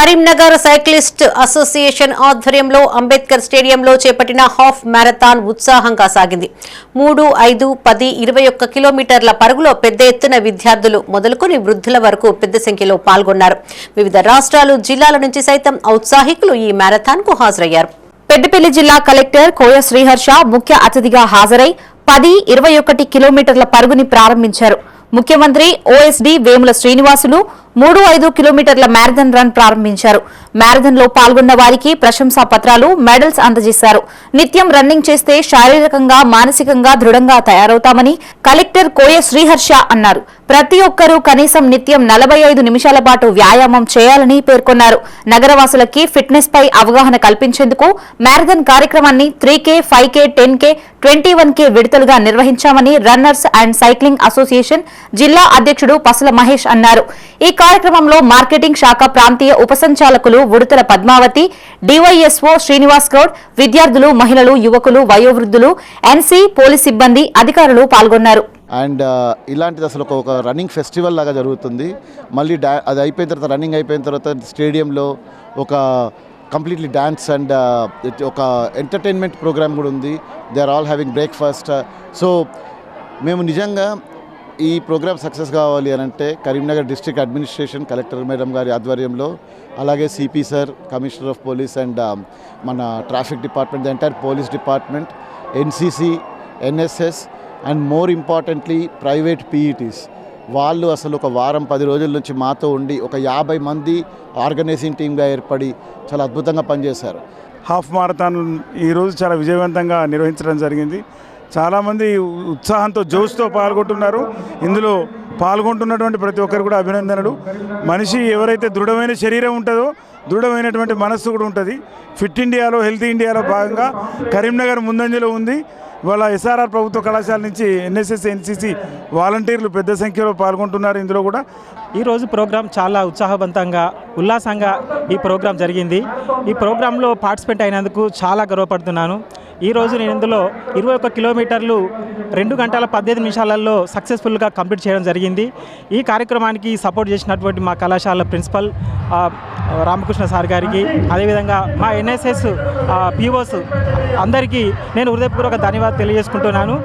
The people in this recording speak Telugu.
కరీంనగర్ సైక్లిస్ట్ అసోసియేషన్ ఆధ్వర్యంలో అంబేద్కర్ స్టేడియంలో చేపట్టిన హాఫ్ మ్యారథాన్ ఉత్సాహంగా సాగింది. మూడు ఐదు పది ఇరవై ఒక్క కిలోమీటర్ల పరుగులో పెద్ద ఎత్తున విద్యార్థులు మొదలుకొని వృద్ధుల వరకు పెద్ద సంఖ్యలో పాల్గొన్నారు. వివిధ రాష్ట్రాలు జిల్లాల నుంచి సైతం ఔత్సాహికులు ఈ మ్యారథాన్కు హాజరయ్యారు. పెద్దపల్లి జిల్లా కలెక్టర్ కోయ శ్రీహర్ష ముఖ్య అతిథిగా హాజరై పది ఇరవై ఒకటి కిలోమీటర్ల పరుగుని ప్రారంభించారు. ముఖ్యమంత్రి ఓఎస్డీ వేముల శ్రీనివాసులు మూడు ఐదు కిలోమీటర్ల మ్యారథాన్ రన్ ప్రారంభించారు. మ్యారథాన్లో పాల్గొన్న వారికి ప్రశంసా పత్రాలు మెడల్స్ అందజేశారు. నిత్యం రన్నింగ్ చేస్తే శారీరకంగా మానసికంగా దృఢంగా తయారవుతామని కలెక్టర్ కోయ శ్రీహర్ష అన్నారు. ప్రతి ఒక్కరూ కనీసం నిత్యం నలభై ఐదు నిమిషాల పాటు వ్యాయామం చేయాలని పేర్కొన్నారు. నగరవాసులకి ఫిట్నెస్ పై అవగాహన కల్పించేందుకు మ్యారథాన్ కార్యక్రమాన్ని three K five K ten K twenty one K విడతలుగా నిర్వహించామని రన్నర్స్ అండ్ సైక్లింగ్ అసోసియేషన్ జిల్లా అధ్యక్షుడు పసుల మహేష్ అన్నారు. ఈ కార్యక్రమంలో మార్కెటింగ్ శాఖ ప్రాంతీయ ఉపసంచాలకులు ఉడుతల పద్మావతి డివైఎస్ఓ శ్రీనివాస్ గౌడ్ విద్యార్థులు మహిళలు యువకులు వయోవృద్ధులు ఎన్సీ పోలీస్ సిబ్బంది అధికారులు పాల్గొన్నారు. అండ్ ఇలాంటిది అసలు ఒక రన్నింగ్ ఫెస్టివల్ లాగా జరుగుతుంది. మళ్ళీ డా అది అయిపోయిన తర్వాత రన్నింగ్ అయిపోయిన తర్వాత స్టేడియంలో ఒక కంప్లీట్లీ డ్యాన్స్ అండ్ ఒక ఎంటర్టైన్మెంట్ ప్రోగ్రామ్ కూడా ఉంది. They are all having breakfast so మేము నిజంగా ఈ ప్రోగ్రామ్ సక్సెస్ కావాలి అని అంటే Karimnagar district administration collector madam గారి ఆధ్వర్యంలో అలాగే CP sir commissioner of police and మన traffic department the entire police department NCC NSS and more importantly private PETs. వాళ్ళు అసలు ఒక వారం పది రోజుల నుంచి మాతో ఉండి ఒక యాభై మంది ఆర్గనైజింగ్ టీమ్గా ఏర్పడి చాలా అద్భుతంగా పనిచేశారు. హాఫ్ మారథాన్ ఈరోజు చాలా విజయవంతంగా నిర్వహించడం జరిగింది. చాలామంది ఉత్సాహంతో జోష్తో పాల్గొంటున్నారు. ఇందులో పాల్గొంటున్నటువంటి ప్రతి ఒక్కరు కూడా అభినందనలు. మనిషి ఎవరైతే దృఢమైన శరీరం ఉంటుందో దృఢమైనటువంటి మనస్సు కూడా ఉంటుంది. ఫిట్ ఇండియాలో హెల్తీ ఇండియాలో భాగంగా కరీంనగర్ ముందంజలో ఉంది. ఇవాళ ఎస్ఆర్ఆర్ ప్రభుత్వ కళాశాల నుంచి ఎన్ఎస్ఎస్ ఎన్సిసి వాలంటీర్లు పెద్ద సంఖ్యలో పాల్గొంటున్నారు. ఇందులో కూడా ఈరోజు ప్రోగ్రాం చాలా ఉత్సాహవంతంగా ఉల్లాసంగా ఈ ప్రోగ్రాం జరిగింది. ఈ ప్రోగ్రాంలో పార్టిసిపేట్ అయినందుకు చాలా గర్వపడుతున్నాను. ఈరోజు నేను ఇందులో ఇరవై ఒక్క కిలోమీటర్లు రెండు గంటల పద్దెనిమిది నిమిషాలలో సక్సెస్ఫుల్గా కంప్లీట్ చేయడం జరిగింది. ఈ కార్యక్రమానికి సపోర్ట్ చేసినటువంటి మా కళాశాల ప్రిన్సిపల్ రామకృష్ణ సార్ గారికి అదేవిధంగా మా ఎన్ఎస్ఎస్ పిఓస్ అందరికీ నేను హృదయపూర్వక ధన్యవాదాలు తెలియజేసుకుంటున్నాను.